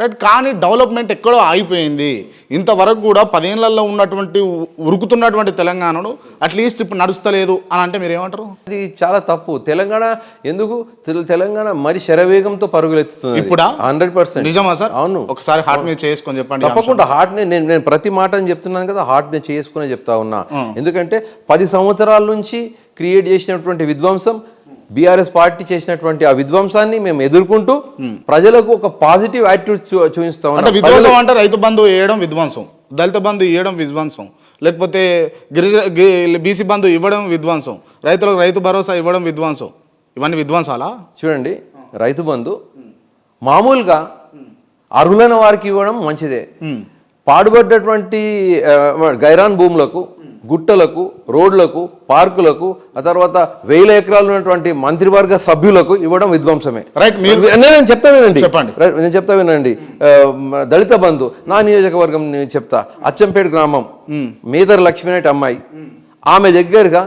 Right? కానీ development ఎక్కడో ఆగిపోయింది. ఇంతవరకు కూడా పదేళ్ళలో ఉన్నటువంటి ఉరుకుతున్నటువంటి తెలంగాణను అట్లీస్ట్ ఇప్పుడు నడుస్తలేదు అని అంటే మీరు ఏమంటారు అది చాలా తప్పు. తెలంగాణ ఎందుకు? తెల- తెలంగాణ మరి శరవేగంతో పరుగులెత్తుతుంది ఇప్పుడా? Hundred percent. నిజమా సార్? అవును. ఒకసారి హార్ట్ మీద చేసుకొని చెప్పండి తప్పకుండా హార్ట్ నేను నేను ప్రతి మాట అని చెప్తున్నాను కదా హార్ట్ని చేసుకునే చెప్తా ఉన్నా. ఎందుకంటే పది సంవత్సరాల నుంచి క్రియేట్ చేసినటువంటి విధ్వంసం బీఆర్ఎస్ పార్టీ చేసినటువంటి ఆ విధ్వంసాన్ని మేము ఎదుర్కొంటూ ప్రజలకు ఒక పాజిటివ్ యాటిట్యూడ్ చూపిస్తా అంటే విధ్వంసం అంటే రైతు బంధు వేయడం విధ్వంసం దళిత బంధు ఇవ్వడం విధ్వంసం లేకపోతే గిరిజ బీసీ బంధు ఇవ్వడం విధ్వంసం రైతులకు రైతు భరోసా ఇవ్వడం విధ్వంసం ఇవన్నీ విధ్వంసాలా? చూడండి రైతు బంధు మామూలుగా అర్హులైన వారికి ఇవ్వడం మంచిదే. పాడుపడ్డటువంటి ఆ, గైరాన్ భూములకు గుట్టలకు రోడ్లకు పార్కులకు ఆ తర్వాత వేల ఎకరాలు ఉన్నటువంటి మంత్రివర్గ సభ్యులకు ఇవ్వడం విధ్వంసమే. రైట్ మీరు నేను చెప్తా వినండి. చెప్పండి. రైట్, నేను చెప్తా వినండి. దళిత బంధు నా నియోజకవర్గం నేను చెప్తా. అచ్చంపేట గ్రామం మేదర్ లక్ష్మీనాయుడు అమ్మాయి. ఆమె దగ్గరగా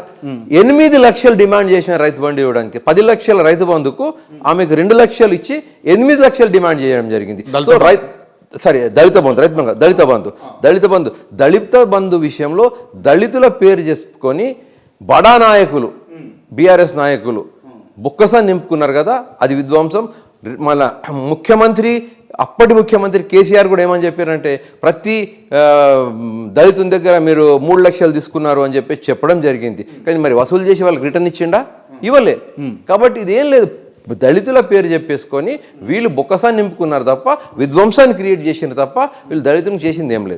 ఎనిమిది లక్షలు డిమాండ్ చేసిన రైతు బంధు ఇవ్వడానికి పది లక్షల రైతు బంధుకు ఆమెకు రెండు లక్షలు ఇచ్చి ఎనిమిది లక్షలు డిమాండ్ చేయడం జరిగింది. సో రైతు సరే దళిత బంధు రైతు బంధు దళిత బంధు. దళిత బంధు దళిత బంధు విషయంలో దళితుల పేరు చేసుకొని బడా నాయకులు బీఆర్ఎస్ నాయకులు బుక్కస నింపుకున్నారు కదా అది విధ్వంసం. మన ముఖ్యమంత్రి అప్పటి ముఖ్యమంత్రి కేసీఆర్ కూడా ఏమని చెప్పారంటే ప్రతి దళితుని దగ్గర మీరు మూడు లక్షలు తీసుకున్నారు అని చెప్పి చెప్పడం జరిగింది. కానీ మరి వసూలు చేసి వాళ్ళకి రిటర్న్ ఇచ్చిండా? ఇవ్వలే. కాబట్టి ఇదేం లేదు. దళితుల పేరు చెప్పేసుకొని వీళ్ళు బొక్కసాన్ని నింపుకున్నారు తప్ప విధ్వంసాన్ని క్రియేట్ చేసింది తప్ప వీళ్ళు దళితులకు చేసింది ఏం లేదు.